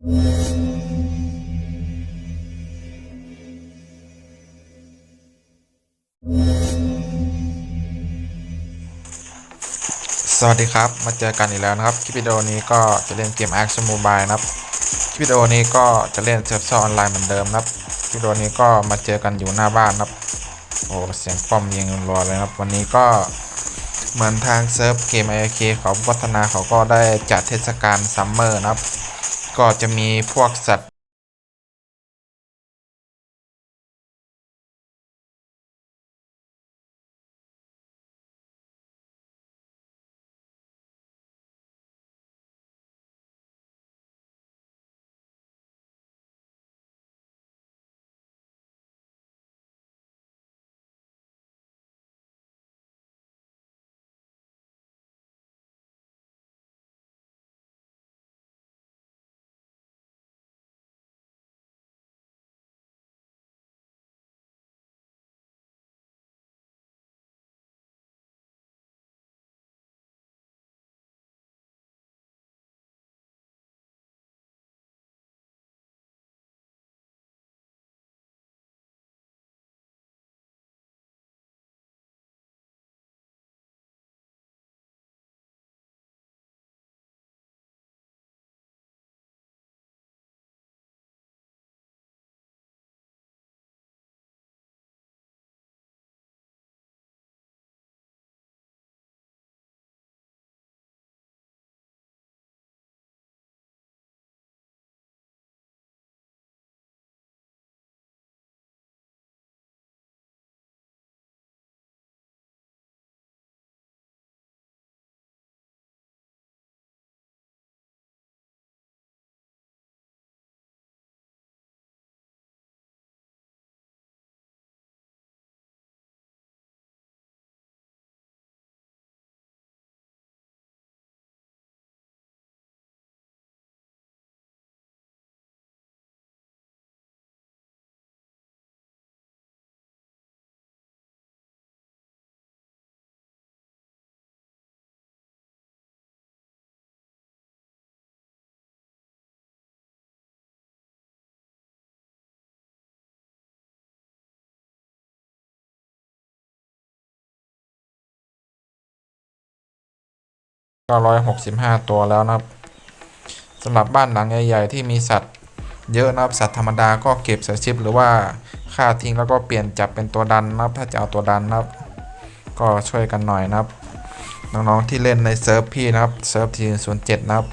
สวัสดีครับ มาเจอกันอีกแล้วนะครับ คลิปวิดีโอนี้ก็จะเล่นเกม a r k Mobile นะครับ คลิปวิดีโอนี้ก็จะเล่นเซิร์ฟซอออนไลน์เหมือนเดิมนะครับ คลิปวิดีโอนี้ก็มาเจอกันอยู่หน้าบ้านนะครับ โอ้เสียงป้อมยิงรัวเลยครับ วันนี้ก็เหมือนทางเซิร์ฟเกม i อ k เขาพัฒนาเขาก็ได้จัดเทศกาลซัมเมอร์นะครับ ก็จะมีพวกสัตว์ 965 ตัวแล้วนะครับสำหรับบ้านหลังใหญ่ๆที่มีสัตว์เยอะนะครับสัตว์ธรรมดาก็เก็บใส่ชิปหรือว่าฆ่าทิ้งแล้วก็เปลี่ยนจับเป็นตัวดันนะครับ ถ้าจะเอาตัวดันนะครับ ก็ช่วยกันหน่อยนะครับ น้องๆที่เล่นในเซิร์ฟพี่นะครับเซิร์ฟทีศูนย์เจ็ดนะครับ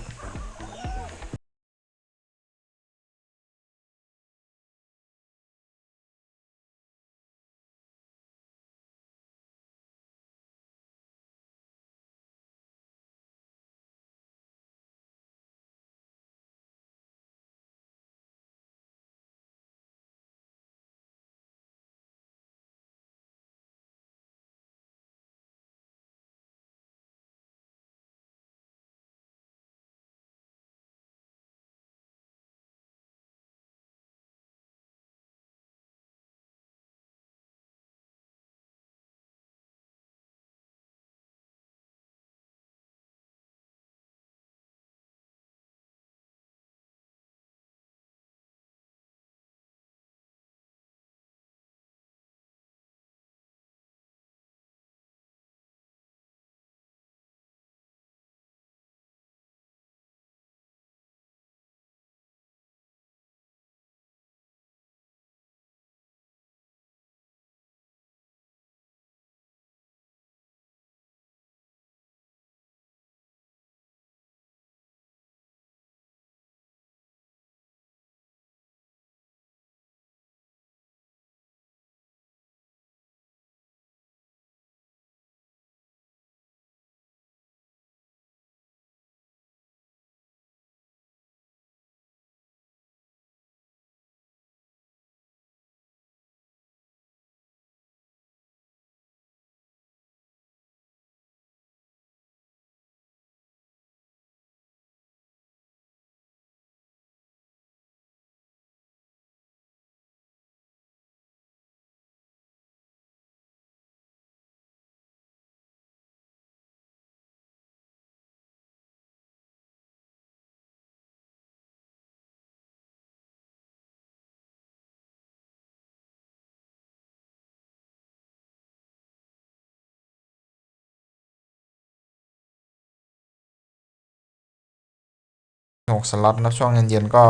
หกสล็อตนะช่วงเย็นๆก็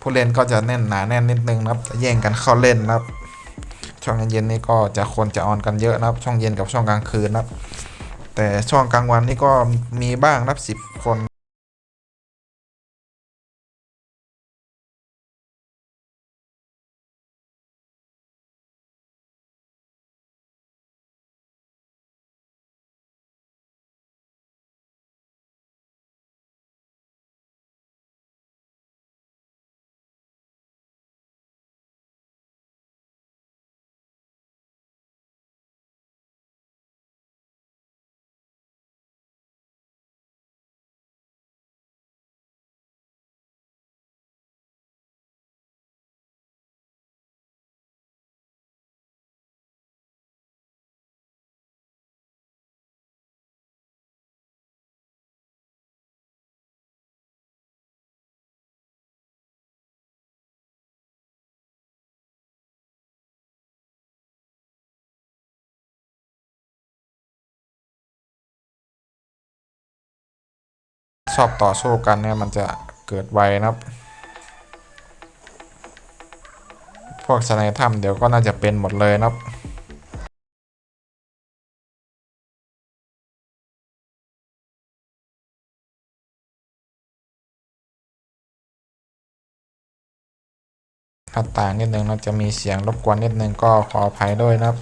ผู้เล่นก็จะแน่นหนาแน่นนิดนึงนะครับจะแย่งกันเข้าเล่นนะครับ ช่วงเย็นๆนี่ก็จะคนจะออนกันเยอะนะครับ ช่วงเย็นกับช่วงกลางคืนนะครับ แต่ช่วงกลางวันนี่ก็มีบ้างนับสิบคน ชอบต่อสู้กันเนี่ยมันจะเกิดไวนะครับ พวกสไนถ้ำเดี๋ยวก็น่าจะเป็นหมดเลยนะครับถ้าต่างนิดนึงนะจะมีเสียงรบกวนนิดนึงก็ขออภัยด้วยนะครับ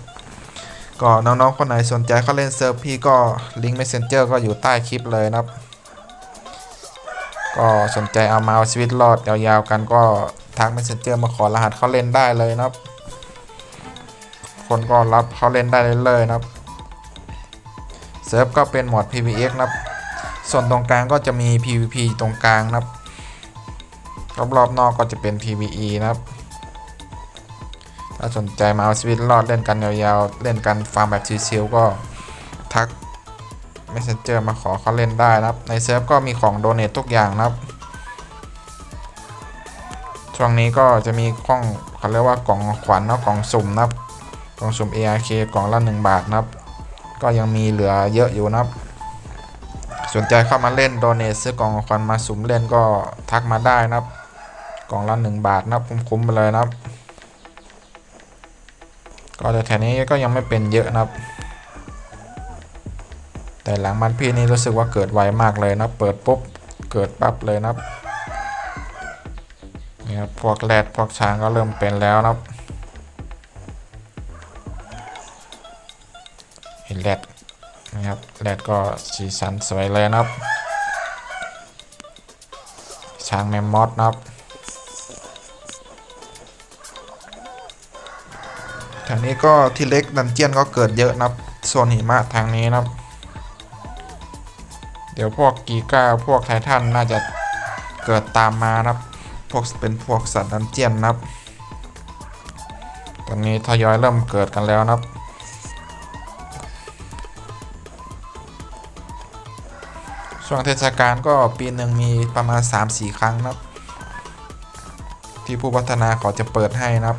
ก็น้องๆคนไหนสนใจเข้าเล่นเซิร์ฟพี่ก็ลิงก์ Messenger ก็อยู่ใต้คลิปเลยนะครับ ก็สนใจเอามาเอาชีวิตรอดยาวๆกันก็ทัก Messenger มาขอรหัสเข้าเล่นได้เลยนะครับ คนก็รับเข้าเล่นได้เลยนะครับเซิร์ฟก็เป็นหมด PVX นะครับ ส่วนตรงกลางก็จะมี PVP ตรงกลางนะครับรอบๆนอกก็จะเป็น PVE นะครับ ถ้าสนใจมาเอาชีวิตรอดเล่นกันยาวๆ เล่นกันฟาร์มแบบชิวๆก็ทัก Messenger มาขอเขาเล่นได้นะครับ ในเซิร์ฟก็มีของโดเนททุกอย่างนะครับ ช่วงนี้ก็จะมีกล้องเขาเรียกว่ากล่องขวัญเนาะกล่องสุ่มนะครับกล่องสุ่ม ARK กล่องละ1บาทนะครับ ก็ยังมีเหลือเยอะอยู่นะครับ สนใจเข้ามาเล่นโดเนทซื้อกล่องขวัญมาสุ่มเล่นก็ทักมาได้นะครับ กล่องละ1บาทนะครับคุ้มๆไปเลยนะครับ ก็แต่แถวนี้ก็ยังไม่เป็นเยอะนะครับ แต่หลังมันพี่นี่รู้สึกว่าเกิดไวมากเลยนะ เปิดปุ๊บ เกิดปั๊บเลยนะนี่ครับพวกแรดพวกช้างก็เริ่มเป็นแล้วนะเห็นแรดนะครับแรดก็สีสันสวยเลยนะครับ ช้างแมมมอสนะครับแถนี้ก็ที่เล็กดันเจียนก็เกิดเยอะนะครับโซนหิมะทางนี้นะครับ เดี๋ยวพวกกีก้าพวกไททันน่าจะเกิดตามมานะครับ พวกเป็นพวกสัตว์ดันเจียนนะครับ ตอนนี้ทยอยเริ่มเกิดกันแล้วนะครับ ช่วงเทศกาลก็ปีหนึ่งมีประมาณ 3-4 ครั้งนะครับ ที่ผู้พัฒนาเขาจะเปิดให้นะครับ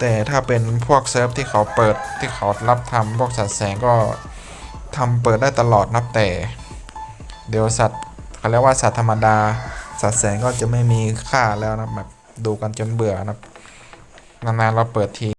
แต่ถ้าเป็นพวกเซิร์ฟที่เขาเปิดที่เขารับทำพวกสัตว์แสงก็ทำเปิดได้ตลอดนับแต่ เดี๋ยวสัตว์เขาเรียกว่าสัตว์ธรรมดา สัตว์แสงก็จะไม่มีค่าแล้วนะแบบดูกันจนเบื่อนะครับนานๆเราเปิดที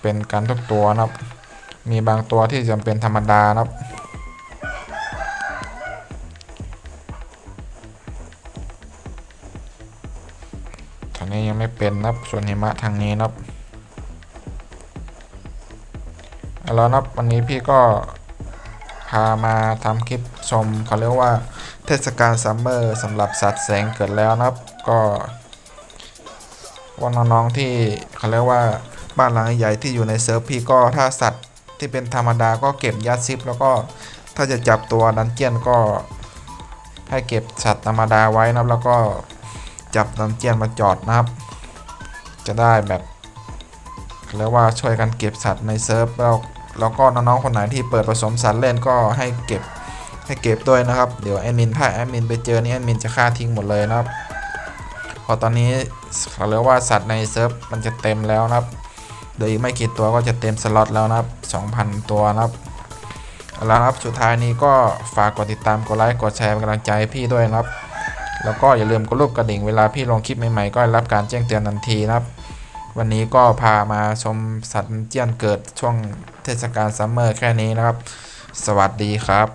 เป็นกันทุกตัวนะครับ มีบางตัวที่จำเป็นธรรมดานะครับ ทางนี้ยังไม่เป็นนะครับ ส่วนหิมะทางนี้นะครับแล้วนะครับวันนี้พี่ก็พามาทำคลิปชมเขาเรียกว่าเทศกาลซัมเมอร์สำหรับสัตว์แสงเกิดแล้วนะครับ ก็ว่าน้องๆที่เขาเรียกว่า บ้านหลังใหญ่ที่อยู่ในเซิร์ฟพี่ก็ถ้าสัตว์ที่เป็นธรรมดาก็เก็บยัดซิปแล้วก็ถ้าจะจับตัวดันเจียนก็ให้เก็บสัตว์ธรรมดาไว้นะครับ แล้วก็จับดันเจียนมาจอดนะครับ จะได้แบบเรียกว่าช่วยกันเก็บสัตว์ในเซิร์ฟแล้วแล้วก็น้องๆคนไหนที่เปิดผสมสัตว์เล่นก็ให้เก็บให้เก็บด้วยนะครับ เดี๋ยวแอดมินถ้าแอดมินไปเจอนี่แอดมินจะฆ่าทิ้งหมดเลยนะครับเพอตอนนี้เขาเรียกว่าสัตว์ในเซิร์ฟมันจะเต็มแล้วนะครับ เดี๋ยวอีกไม่กี่ตัวก็จะเต็มสล็อตแล้วนะครับ 2,000 ตัวนะครับเอาละครับสุดท้ายนี้ก็ฝากกดติดตามกดไลค์กดแชร์เป็นกำลังใจพี่ด้วยนะครับ แล้วก็อย่าลืมกดรูปกระดิ่งเวลาพี่ลงคลิปใหม่ๆก็รับการแจ้งเตือนทันทีนะครับ วันนี้ก็พามาชมสัตว์เจี้ยนเกิดช่วงเทศกาลซัมเมอร์แค่นี้นะครับ สวัสดีครับ